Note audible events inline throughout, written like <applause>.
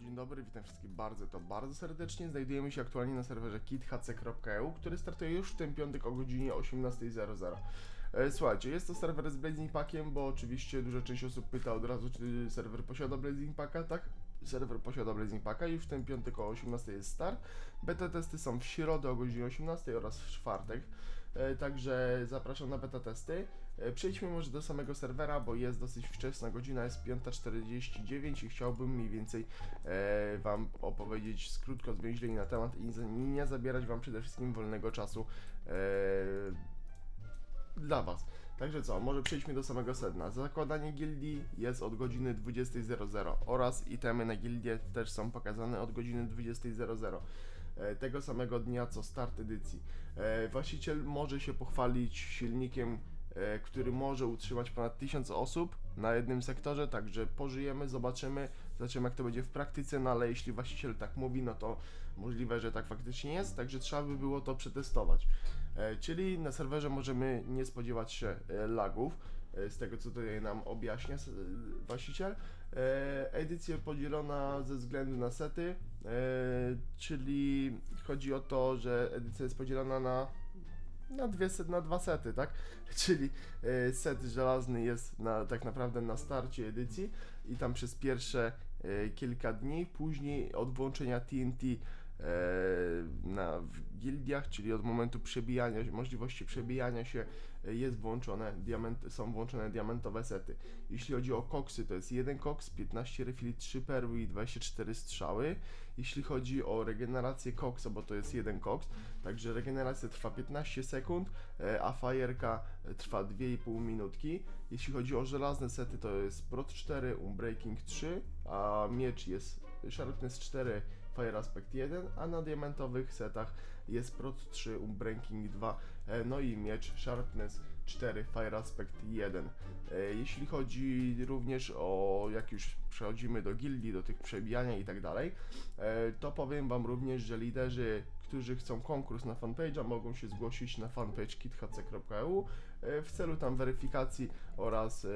dzień dobry, witam wszystkich bardzo, to bardzo serdecznie. Znajdujemy się aktualnie na serwerze kithc.eu, który startuje już w ten piątek o godzinie 18.00. E, Słuchajcie, jest to serwer z Blazing Packiem, bo oczywiście duża część osób pyta od razu, czy serwer posiada Blazing Packa, tak? Serwer posiada Blazing Packa już w ten piątek o 18 jest start. Beta testy są w środę o godzinie 18 oraz w czwartek. E, Także zapraszam na beta testy. E, Przejdźmy może do samego serwera, bo jest dosyć wczesna godzina, jest 5.49 i chciałbym mniej więcej e, Wam opowiedzieć krótko zwięźlej na temat i nie zabierać Wam przede wszystkim wolnego czasu dla Was. Także co, może przejdźmy do samego sedna. Zakładanie gildii jest od godziny 20.00 oraz itemy na gildię też są pokazane od godziny 20.00 e, tego samego dnia co start edycji. E, Właściciel może się pochwalić silnikiem, e, który może utrzymać ponad 1000 osób na jednym sektorze, także pożyjemy, zobaczymy, zobaczymy jak to będzie w praktyce, no ale jeśli właściciel tak mówi, no to możliwe, że tak faktycznie jest, także trzeba by było to przetestować. E, Czyli na serwerze możemy nie spodziewać się e, lagów, e, z tego co tutaj nam objaśnia właściciel. Edycja podzielona ze względu na sety, czyli chodzi o to, że edycja jest podzielona na na, dwie set, na dwa sety, tak? <laughs> Czyli set żelazny jest na, tak naprawdę na starcie edycji i tam przez pierwsze kilka dni, później od włączenia TNT e, na, gildiach, czyli od momentu przebijania, możliwości przebijania się e, jest włączone, diament, są włączone diamentowe sety. Jeśli chodzi o koksy, to jest 1 koks, 15 refili, 3 perły i 24 strzały. Jeśli chodzi o regenerację koksa, bo to jest 1 koks, także regeneracja trwa 15 sekund, e, a fajerka e, trwa 2,5 minutki. Jeśli chodzi o żelazne sety, to jest Prot 4, Unbreaking 3, a miecz jest Sharpness 4, Fire Aspect 1, a na diamentowych setach jest Prot 3, Unbreaking 2, e, no i miecz Sharpness 4, Fire Aspect 1. E, Jeśli chodzi również o, jak już przechodzimy do gildii, do tych przebijania i tak dalej, e, to powiem Wam również, że liderzy, którzy chcą konkurs na fanpage'a, mogą się zgłosić na fanpage kithc.eu w celu tam weryfikacji oraz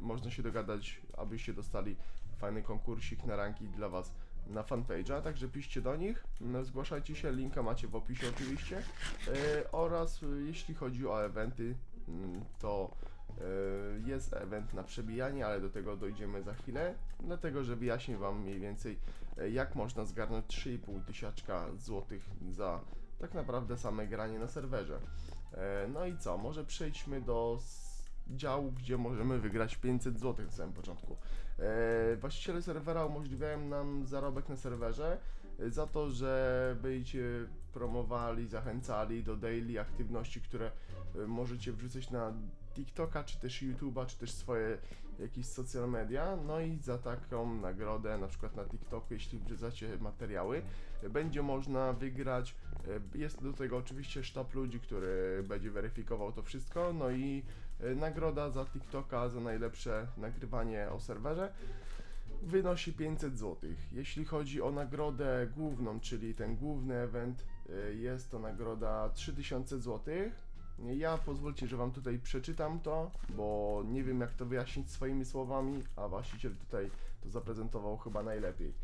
można się dogadać, abyście dostali fajny konkursik na ranki dla Was na fanpage'a, także piszcie do nich, no, zgłaszajcie się, linka macie w opisie oczywiście. E, oraz e, jeśli chodzi o eventy, mm, to e, jest event na przebijanie, ale do tego dojdziemy za chwilę, dlatego że wyjaśnię Wam mniej więcej jak można zgarnąć 3,5 tysiaczka złotych za tak naprawdę same granie na serwerze. No i co, może przejdźmy do działu, gdzie możemy wygrać 500 zł na samym początku. E, Właściciele serwera umożliwiają nam zarobek na serwerze e, za to, że będziecie promowali, zachęcali do daily aktywności, które e, możecie wrzucać na TikToka, czy też YouTube'a, czy też swoje jakieś social media. No i za taką nagrodę, na przykład na TikToku, jeśli wrzucacie materiały, będzie można wygrać. E, Jest do tego oczywiście sztab ludzi, który będzie weryfikował to wszystko. No i e, nagroda za TikToka, za najlepsze nagrywanie o serwerze wynosi 500 zł. Jeśli chodzi o nagrodę główną, czyli ten główny event, y, jest to nagroda 3000 zł. Ja pozwólcie, że Wam tutaj przeczytam to, bo nie wiem jak to wyjaśnić swoimi słowami, a właściciel tutaj to zaprezentował chyba najlepiej.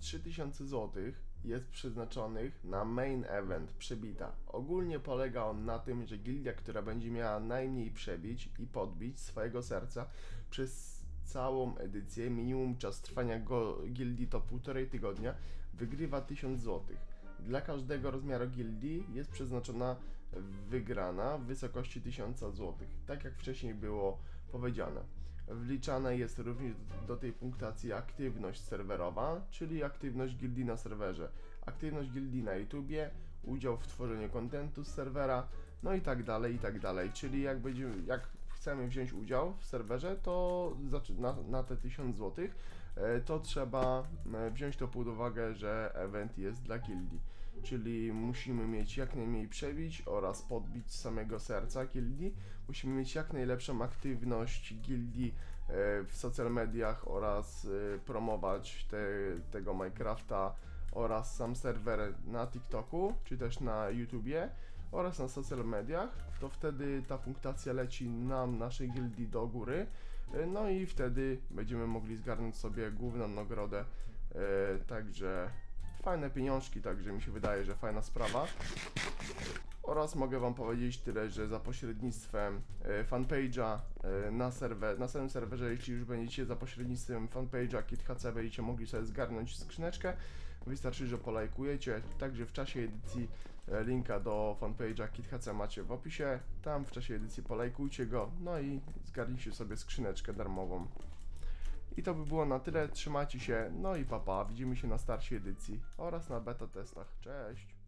3000 zł jest przeznaczonych na main event przebita. Ogólnie polega on na tym, że gildia, która będzie miała najmniej przebić i podbić swojego serca przez całą edycję, minimum czas trwania go, gildii to półtorej tygodnia, wygrywa 1000 zł. Dla każdego rozmiaru gildii jest przeznaczona wygrana w wysokości 1000 zł, tak jak wcześniej było powiedziane. Wliczana jest również do- tej punktacji aktywność serwerowa, czyli aktywność gildii na serwerze, aktywność gildii na YouTubie, udział w tworzeniu kontentu z serwera, no i tak dalej, i tak dalej. Czyli jak będziemy, jak chcemy wziąć udział w serwerze, to na, na te 1000 zł, to trzeba e, wziąć to pod uwagę, że event jest dla gildii. Czyli musimy mieć jak najmniej przebić oraz podbić samego serca gildii. Musimy mieć jak najlepszą aktywność gildii e, w social mediach oraz e, promować te, tego Minecrafta oraz sam serwer na TikToku, czy też na YouTubie oraz na social mediach, to wtedy ta punktacja leci nam, naszej gildii do góry. E, No i wtedy będziemy mogli zgarnąć sobie główną nagrodę. E, Także fajne pieniążki, także mi się wydaje, że fajna sprawa. Oraz mogę Wam powiedzieć tyle, że za pośrednictwem e, fanpage'a e, na, serwer, na samym serwerze, jeśli już będziecie za pośrednictwem fanpage'a KitHC będziecie mogli sobie zgarnąć skrzyneczkę, wystarczy, że polajkujecie. Także w czasie edycji e, linka do fanpage'a KitHC macie w opisie. Tam w czasie edycji polajkujcie go, no i zgarnijcie sobie skrzyneczkę darmową. I to by było na tyle. Trzymajcie się, no i papa. Widzimy się na starcie edycji oraz na beta testach. Cześć!